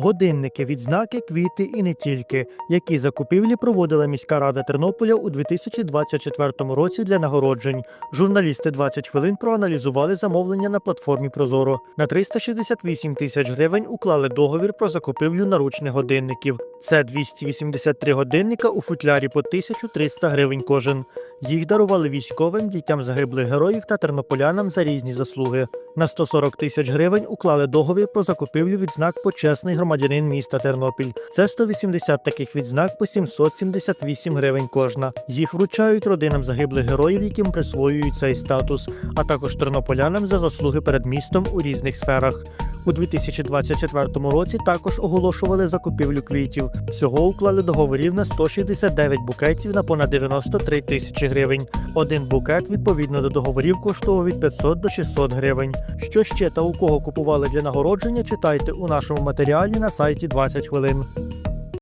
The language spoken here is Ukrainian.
годинники, відзнаки, квіти і не тільки, які закупівлі проводила міська рада Тернополя у 2024 році для нагороджень. Журналісти 20 хвилин проаналізували замовлення на платформі Прозоро. На 368 тисяч гривень уклали договір про закупівлю наручних годинників. Це 283 годинника у футлярі по 1300 гривень кожен. Їх дарували військовим, дітям загиблих героїв та тернополянам за різні заслуги. На 140 тисяч гривень уклали договір про закупівлю відзнак почесний громадянин міста Тернопіль. Це 180 таких відзнак по 778 гривень кожна. Їх вручають родинам загиблих героїв, яким присвоюють цей статус, а також тернополянам за заслуги перед містом у різних сферах. У 2024 році також оголошували закупівлю квітів. Всього уклали договорів на 169 букетів на понад 93 тисячі гривень. Один букет відповідно до договорів коштував від 500 до 600 гривень. Що ще та у кого купували для нагородження, читайте у нашому матеріалі на сайті 20 хвилин.